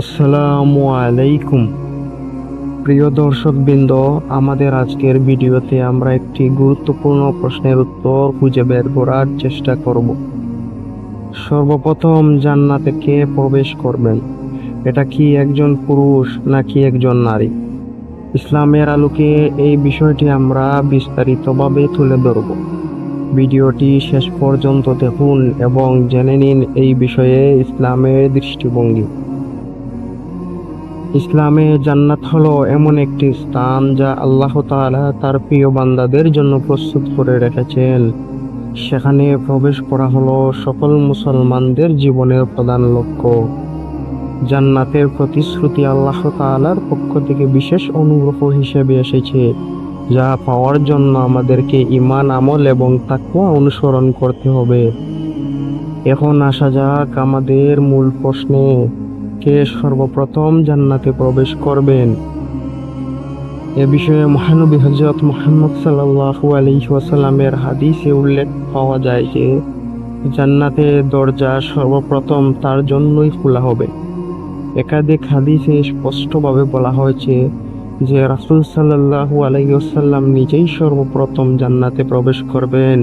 আসসালামু আলাইকুম। প্রিয় দর্শকবৃন্দ, আমাদের আজকের ভিডিওতে আমরা একটি গুরুত্বপূর্ণ প্রশ্নের উত্তর খুঁজে বের করার চেষ্টা করব। সর্বপ্রথম জান্নাতে কে প্রবেশ করবেন? এটা কি একজন পুরুষ নাকি একজন নারী? ইসলামের আলোকে এই বিষয়টি আমরা বিস্তারিতভাবে তুলে ধরব। ভিডিওটি শেষ পর্যন্ত দেখুন এবং জেনে নিন এই বিষয়ে ইসলামের দৃষ্টিভঙ্গি। ইসলামে জান্নাত হলো এমন একটি স্থান যা আল্লাহ তাআলা তার প্রিয় বান্দাদের জন্য প্রস্তুত করে রেখেছেন। সেখানে প্রবেশ করা হলো সকল মুসলমানদের জীবনের প্রধান লক্ষ্য। জান্নাতের প্রতিশ্রুতি আল্লাহ তাআলার পক্ষ থেকে বিশেষ অনুগ্রহ হিসেবে এসেছে, যা পাওয়ার জন্য আমাদেরকে ইমান আমল এবং তাকওয়া অনুসরণ করতে হবে। এখন আসা যাক আমাদের মূল প্রশ্নে। কে সর্বপ্রথম জান্নাতে প্রবেশ করবেন। এ বিষয়ে মহানবী হজরত মোহাম্মদ সাল্লাল্লাহু আলাইহি ওয়াসাল্লামের হাদিসে উল্লেখ পাওয়া যায় যে জান্নাতের দরজা সর্বপ্রথম তার জন্যই খোলা হবে। একাধিক হাদিসে স্পষ্টভাবে বলা হয়েছে যে, রাসূল সাল্লাল্লাহু আলাইহি ওয়াসাল্লাম নিজেই সর্বপ্রথম জান্নাতে প্রবেশ করবেন।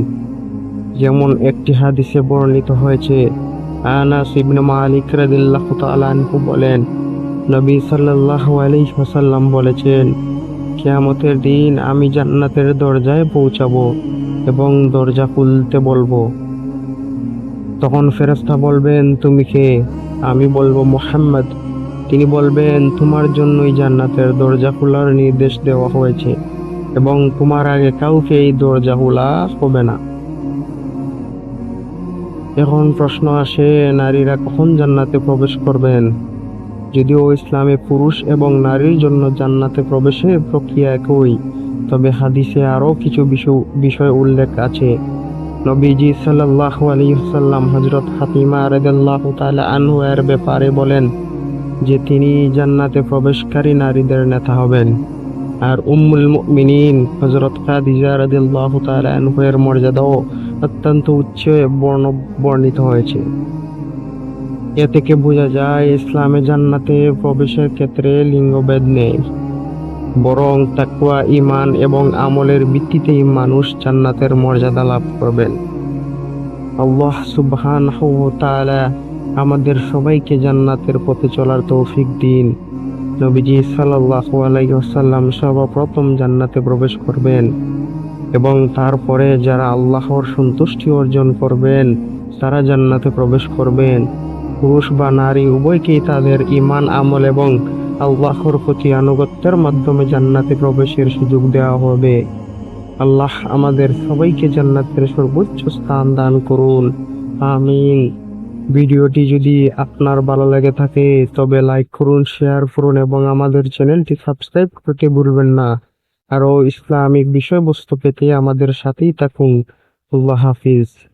যেমন একটি হাদিসে বর্ণিত হয়েছে আনাস ইবনে মালিক রাদিয়াল্লাহু তাআলা আনহু বলেন, নবী সাল্লাল্লাহু আলাইহি ওয়াসাল্লাম বলেছেন, কিয়ামতের দিন আমি জান্নাতের দরজায় পৌঁছাবো এবং দরজা খুলতে বলব। তখন ফেরেশতা বলবেন, তুমি কে? আমি বলব, মোহাম্মদ। তিনি বলবেন, তোমার জন্যই জান্নাতের দরজা খোলার নির্দেশ দেওয়া হয়েছে এবং তোমার আগে কাউকে এই দরজা খোলা হবে না। এখন প্রশ্ন আসে, নারীরা কখন জান্নাতে প্রবেশ করবেন? যদিও ইসলামে পুরুষ এবং নারীর জন্য জান্নাতে প্রবেশের প্রক্রিয়া একই, তবে হাদিসে আরও কিছু বিষয় উল্লেখ আছে। নবীজি সাল্লাল্লাহু আলাইহি ওয়াসাল্লাম হযরত ফাতিমা রাদিয়াল্লাহু তাআলা আনহু ব্যাপারে বলেন যে তিনি জান্নাতে প্রবেশকারী নারীদের নেতা হবেন। আর উম্মুল মুমিনিন হজরত খাদিজা রাদিয়াল্লাহু তাআলা আনহু মর্যাদাও অত্যন্ত উচ্চ বর্ণ, বর্ণিত হয়েছে। এ থেকে বোঝা যায় ইসলামে জান্নাতে প্রবেশের ক্ষেত্রে লিঙ্গভেদ নেই। বরং তাকুয়া ইমান এবং আমলের ভিত্তিতেই মানুষ জান্নাতের মর্যাদা লাভ করবেন। আল্লাহ সুবহানাহু ওয়া আমাদের সবাইকে জান্নাতের পথে চলার তৌফিক দিন। নবীজি সাল্লাল্লাহু আলাইহি ওয়াসাল্লাম সর্বপ্রথম জান্নাতে প্রবেশ করবেন এবং তারপরে যারা আল্লাহর সন্তুষ্টি অর্জন করবেন, তারা জান্নাতে প্রবেশ করবেন। পুরুষ বা নারী উভয়কেই তাদের ঈমান, আমল এবং আল্লাহর প্রতি আনুগত্যের মাধ্যমে জান্নাতে প্রবেশের সুযোগ দেওয়া হবে। আল্লাহ আমাদের সবাইকে জান্নাতের সর্বোচ্চ স্থান দান করুন। আমিন। ভিডিওটি যদি আপনার ভালো লেগে থাকে, তবে লাইক করুন শেয়ার করুন এবং আমাদের চ্যানেলটি সাবস্ক্রাইব করতে ভুলবেন না। আরও ইসলামিক বিষয়বস্তু পেতে আমাদের সাথেই থাকুন। আল্লাহ হাফিজ।